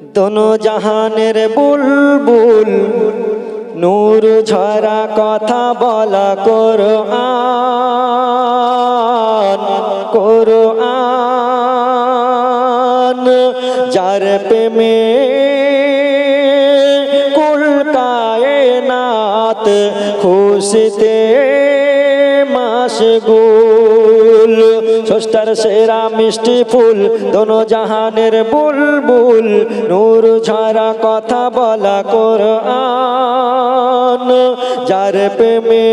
দোনো জাহানের বুলবুল, নূর ঝরা কথা বলা করো আন করো আন যার প্রেমে কুল কায়নাত, খুশিতে মাসগুল ষষ্ঠার সেরা মিষ্টি ফুল, দোনো জাহানের বুলবুল, নূর ঝরা কথা বলা কোরআন। যার প্রেমে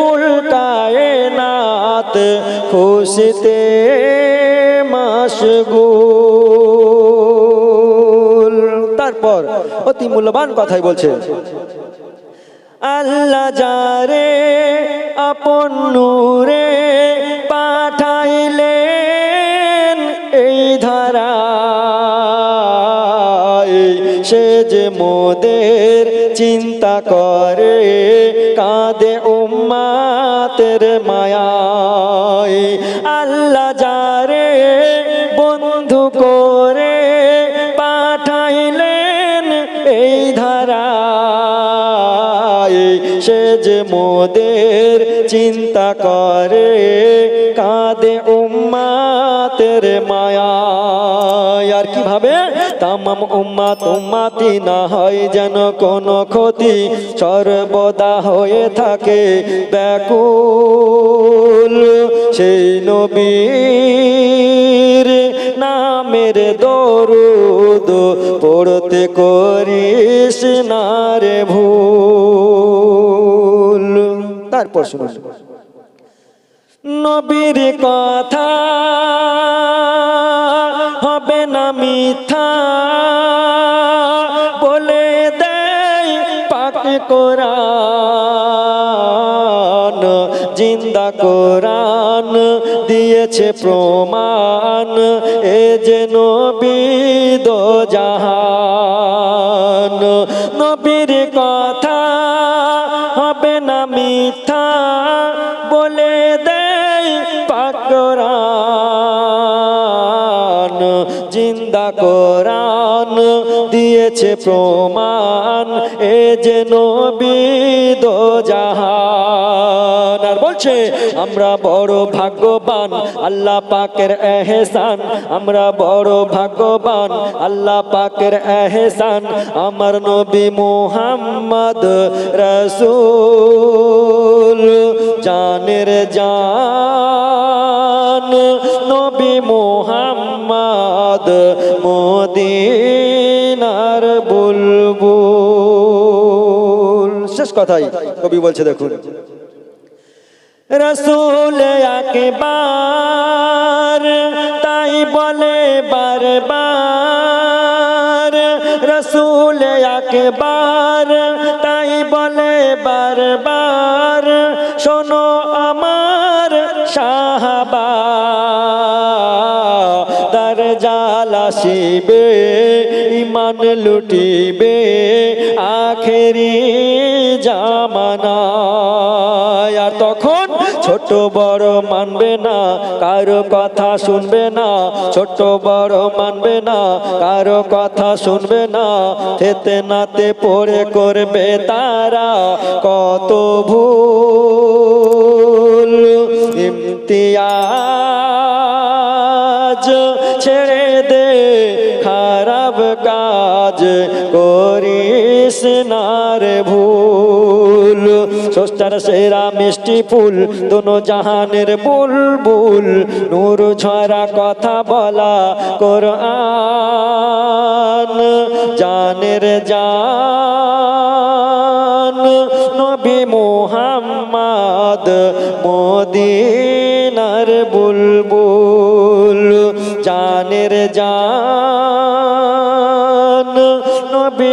কুল কায়নাত খুশিতে মাসগুল তারপর অতি মূল্যবান কথাই বলছে, আল্লাহ যারে আপন নূরে সে যে মোদের চিন্তা করে, কাঁদে উম্মাতের মায়ায়। আল্লাহ যারে বন্ধু করে পাঠাইলেন এই ধারায়। সে যে মোদের চিন্তা করে আর কীভাবে? তামাম উম্মাত উম্মাতি না হয় যেন কোনো ক্ষতি। সর্বদা হয়ে থাকে। ব্যাকুল সেই নবীর নামের দরুদ পড়তে করিস না রে ভুল। তারপর শুনুন। নবীর কথা মিথ্যা বলে দেয় পাক কোরআন। জিন্দা কোরআন দিয়েছে প্রমাণ, এ যে নবীদ জাহান। নবীর কথা হবে না মিথ্যা বলে দেয় পাকরান দিয়েছে প্রমাণ, এ যে নবীদ জাহান আর বলছে, আমরা বড় ভাগ্যবান, আল্লাহ পাকের এহসান। আমরা বড় ভাগ্যবান, আল্লাহ পাকের এহসান। আমার নবী মুহাম্মদ রসুল, জানের জান। নবী মুহাম্মদ মদিনার কথাই, কবি বলছে, দেখুন। রসুল একবার তাই বলে বারবার। রসুল একবার তাই বলে বারবার। শোনো আমার সাহাবা, তার জালা শিবে ইমান লুটিবে, আখেরি ছোট বড় মানবে না, কারও কথা শুনবে না, ছোট বড় মানবে না, কারও কথা শুনবে না, থেতে নাতে পড়ে করবে তারা কত ভুল। ইমতিয়াজ ছেড়ে দে, খারাপ কাজ করিস না রে ভুল। ষষ্ঠার সেরা মিষ্টি ফুল, দোনো জাহানের বুলবুল, নূর ঝরা কথা বলা কোরআন, জানের জান। নবী মুহাম্মদ মদিনার বুলবুল, জানের জান। নবী